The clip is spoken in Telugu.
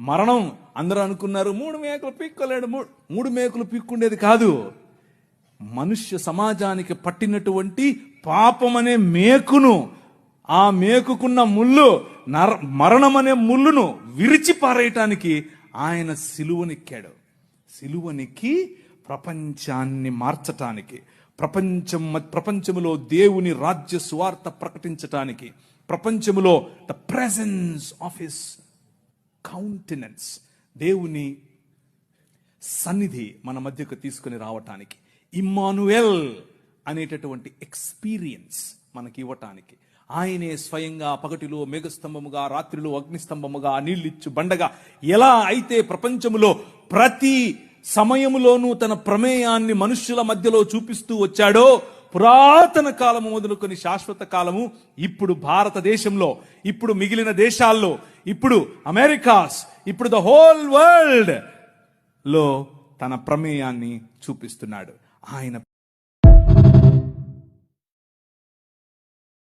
మరణం అందరూ అనుకున్నారు మూడు మేకలు పీక్కోలేడు మూ- మూడు మేకలు పీక్కుండేది కాదు. మనుష్య సమాజానికి పట్టినటువంటి పాపం అనే మేకును ఆ మేకుకున్న ముళ్ళు నర మరణం అనే ముళ్ళును విరిచి పారేయటానికి ఆయన సిలువనెక్కాడు. సిలువనెక్కి ప్రపంచాన్ని మార్చటానికి ప్రపంచం ప్రపంచములో దేవుని రాజ్య సువార్త ప్రకటించటానికి ప్రపంచములో the presence of his countenance దేవుని సన్నిధి మన మధ్యకు తీసుకుని రావటానికి. ఇమ్మానుయల్ అనేటటువంటి ఎక్స్పీరియన్స్ మనకి ఇవ్వటానికి. ఆయనే స్వయంగా పగటిలో మేఘస్తంభముగా రాత్రిలో అగ్నిస్తంభముగా నీళ్ళిచ్చు బండగా ఎలా అయితే ప్రపంచములో ప్రతి సమయములోనూ తన ప్రమేయాన్ని మనుష్యుల మధ్యలో చూపిస్తూ వచ్చాడో పురాతన కాలము మొదలుకొని శాశ్వత కాలము ఇప్పుడు భారతదేశంలో ఇప్పుడు మిగిలిన దేశాల్లో ఇప్పుడు అమెరికాస్ ఇప్పుడు ద హోల్ వరల్డ్లో తన ప్రమేయాన్ని చూపిస్తున్నాడు. ఆయన